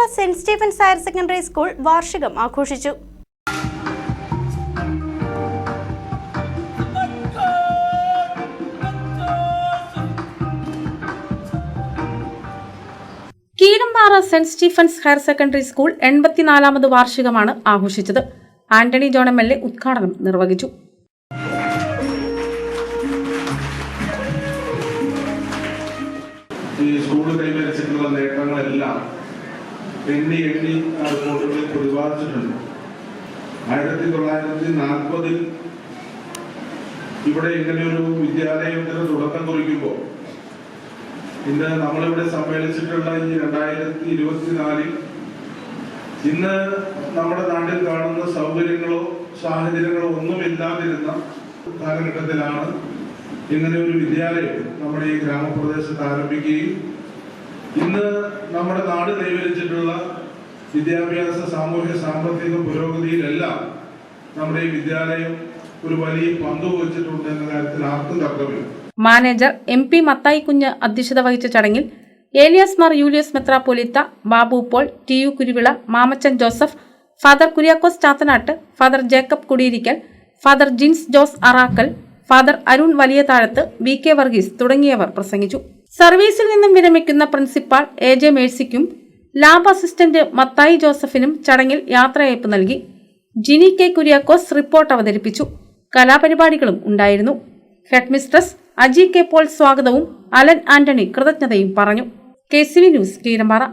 Keerampara saint Stephen's higher secondary school വാർഷികം ആഘോഷിച്ചു. Keerampara saint Stephen's higher secondary school എൺപത്തിനാലാമത് വാർഷികമാണ് ആഘോഷിച്ചത്. Antony John M L A ഉദ്ഘാടനം നിർവഹിച്ചു. ഈ സ്കൂൾ കൈവരിച്ചിട്ടുള്ള നേട്ടങ്ങളെല്ലാം എണ്ണി എണ്ണി ആ റിപ്പോർട്ടുകളിൽ പ്രതിപാദിച്ചിട്ടുണ്ട്. ആയിരത്തി തൊള്ളായിരത്തി നാൽപ്പതിൽ ഇവിടെ ഇങ്ങനെ ഒരു വിദ്യാലയത്തിന് തുടക്കം കുറിക്കുമ്പോൾ ഇന്ന് നമ്മളിവിടെ സമ്മേളിച്ചിട്ടുള്ള ഈ രണ്ടായിരത്തി ഇരുപത്തിനാലിൽ ഇന്ന് നമ്മുടെ നാട്ടിൽ കാണുന്ന സൗകര്യങ്ങളോ സാഹചര്യങ്ങളോ ഒന്നുമില്ലാതിരുന്ന കാലഘട്ടത്തിലാണ് ഇങ്ങനെ ഒരു വിദ്യാലയം നമ്മുടെ ഈ ഗ്രാമപ്രദേശത്ത് ആരംഭിക്കുകയും ഇന്ന് നമ്മുടെ നാട് കൈവരിച്ചിട്ടുള്ള വിദ്യാഭ്യാസ സാമൂഹ്യ സാമ്പത്തിക പുരോഗതിയിലെല്ലാം നമ്മുടെ ഈ വിദ്യാലയം ഒരു വലിയ പങ്ക് വഹിച്ചിട്ടുണ്ട് എന്ന കാര്യത്തിൽ ആർക്കും തർക്കമില്ല. മാനേജർ എം പി മത്തായി കുഞ്ഞ് അധ്യക്ഷത വഹിച്ച ചടങ്ങിൽ Elias Mar Julius മെത്രാപ്പൊലിത്ത Babu Paul T U Kuruvila Mamachan Joseph father Kuriakose Chathanattu father Jacob Kudiyirikkal father Jins Jose Arackal father Arun Valiya Thazhath V K Varghese തുടങ്ങിയവർ പ്രസംഗിച്ചു. സർവീസിൽ നിന്നും വിരമിക്കുന്ന പ്രിൻസിപ്പാൾ എ ജെ മേഴ്സിക്കും ലാബ് അസിസ്റ്റന്റ് മത്തായി ജോസഫിനും ചടങ്ങിൽ യാത്രയയപ്പ് നൽകി. ജിനി കെ കുര്യാക്കോസ് റിപ്പോർട്ട് അവതരിപ്പിച്ചു. കലാപരിപാടികളും ഉണ്ടായിരുന്നു. Head mistress Aji K Paul സ്വാഗതവും അലൻ ആന്റണി കൃതജ്ഞതയും പറഞ്ഞു. K C V news Keerampara.